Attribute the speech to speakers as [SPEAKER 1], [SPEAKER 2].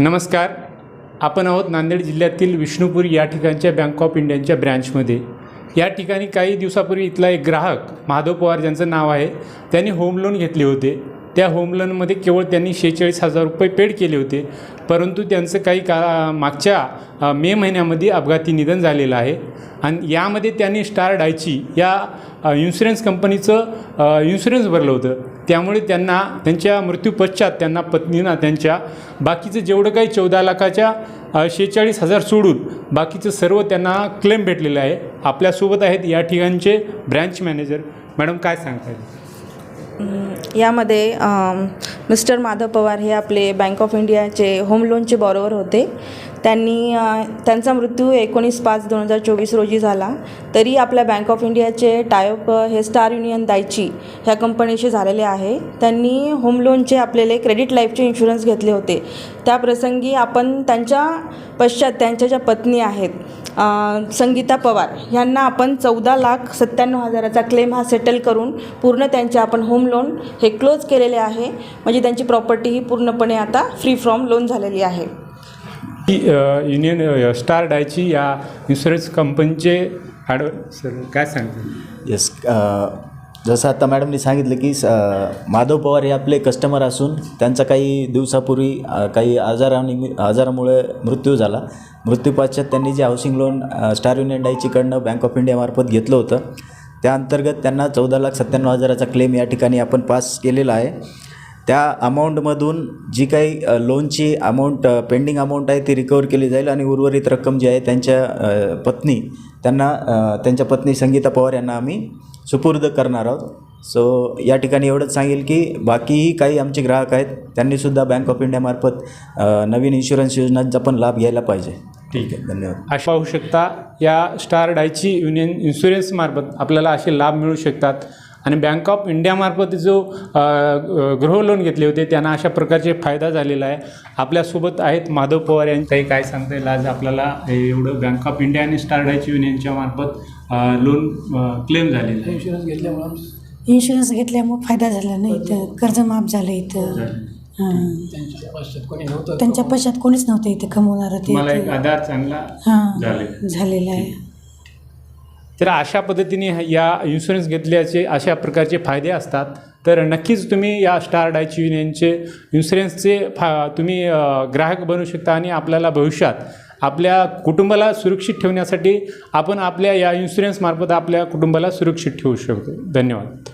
[SPEAKER 1] नमस्कार. आपण आहोत नांदेड जिल्ह्यातील विष्णुपूर या ठिकाणच्या बँक ऑफ इंडियाच्या ब्रँचमध्ये या ठिकाणी काही दिवसापूर्वी इथला एक ग्राहक माधव पवार ज्यांचं नाव आहे त्यांनी होम लोन घेतले होते. त्या होम लोनमध्ये केवळ त्यांनी शेहेचाळीस हजार रुपये पेड केले होते. परंतु त्यांचं काही का मागच्या मे महिन्यामध्ये अपघाती निधन झालेलं आहे. आणि यामध्ये त्यांनी स्टार डायची या इन्शुरन्स कंपनीचं इन्शुरन्स भरलं होतं. त्यामुळे त्यांना त्यांच्या मृत्यूपश्चात त्यांना पत्नींना त्यांच्या बाकीचं जेवढं काही चौदा लाखाच्या शेहेचाळीस हजार सोडून बाकीचं सर्व त्यांना क्लेम भेटलेलं आहे. आपल्यासोबत आहेत या ठिकाणचे ब्रँच मॅनेजर मॅडम काय सांगता येईल
[SPEAKER 2] यामध्ये मिस्टर माधव पवार हे आपले बँक ऑफ इंडियाचे होम लोनचे बॉरोवर होते. त्यांनी त्यांचा मृत्यू एकोणीस पाच दोन हजार चोवीस रोजी झाला. तरी आपल्या बँक ऑफ इंडियाचे टायअप हे स्टार युनियन दायची ह्या कंपनीशी झालेले आहे. त्यांनी होम लोनचे आपलेले क्रेडिट लाईफचे इन्शुरन्स घेतले होते. त्या प्रसंगी आपण त्यांच्या पश्चात त्यांच्या ज्या पत्नी आहेत संगीता पवार यांना आपण चौदा लाख सत्त्याण्णव हजाराचा क्लेम हा सेटल करून पूर्ण त्यांचे आपण होम लोन हे क्लोज केलेले आहे. म्हणजे त्यांची प्रॉपर्टी ही पूर्णपणे आता फ्री फ्रॉम लोन झालेली आहे.
[SPEAKER 1] ही युनियन स्टार डायची या इन्शुरन्स कंपनीचे ॲड सर काय सांगतो?
[SPEAKER 3] येस जसं आता मॅडमनी सांगितलं की माधव पवार हे आपले कस्टमर असून त्यांचा काही दिवसापूर्वी काही आजारानिमि आजारामुळे मृत्यू झाला. मृत्यूपाश्चात त्यांनी जे हाऊसिंग लोन स्टार युनियन डायचीकडनं बँक ऑफ इंडियामार्फत घेतलं होतं. त्या अंतर्गत त्यांना चौदा लाख सत्त्याण्णव हजाराचा क्लेम या ठिकाणी आपण पास केलेला आहे. त्या अमाऊंटमधून जी काही लोनची अमाऊंट पेंडिंग अमाऊंट आहे ती रिकवर केली जाईल आणि उर्वरित रक्कम जी आहे त्यांच्या पत्नी त्यांना त्यांच्या पत्नी संगीता पवार यांना आम्ही सुपूर्द करणार आहोत. सो या ठिकाणी एवढंच सांगेल की बाकीही काही आमचे ग्राहक आहेत त्यांनीसुद्धा बँक ऑफ इंडियामार्फत नवीन इन्शुरन्स योजनांचा पण लाभ घ्यायला पाहिजे. ठीक आहे. धन्यवाद.
[SPEAKER 1] अशा पाहू शकता या स्टार डायची युनियन इन्शुरन्समार्फत आपल्याला असे लाभ मिळू शकतात. आणि बँक ऑफ इंडियामार्फत जो गृह लोन घेतले होते त्यांना अशा प्रकारचे फायदा झालेला आहे. आपल्यासोबत आहेत माधव पवार यांनी काही काय सांगता येईल? आज आपल्याला एवढं बँक ऑफ इंडिया आणि स्टार डायची युनियनच्या मार्फत अ, लोन क्लेम झालेलं आहे.
[SPEAKER 4] इन्शुरन्स घेतल्यामुळं इन्शुरन्स घेतल्यामुळे फायदा झाला नाही इथं. कर्ज माफ झालं इथं.
[SPEAKER 5] त्यांच्या पश्चात कोणी नव्हतं
[SPEAKER 4] त्यांच्या पश्चात कोणीच नव्हतं इथं कमवणारं ते
[SPEAKER 1] तुम्हाला एक आधार चांगला
[SPEAKER 4] हां
[SPEAKER 1] झाले
[SPEAKER 4] झालेलं आहे.
[SPEAKER 1] तर अशा पद्धतीने या इन्शुरन्स घेतल्याचे अशा प्रकारचे फायदे असतात. तर नक्कीच तुम्ही या स्टार डायची युनियनचे इन्शुरन्सचे फा तुम्ही ग्राहक बनू शकता आणि आपल्याला भविष्यात आपल्या कुटुंबाला सुरक्षित ठेवण्यासाठी आपण आपल्या या इन्शुरन्समार्फत आपल्या कुटुंबाला सुरक्षित ठेवू शकतो. धन्यवाद.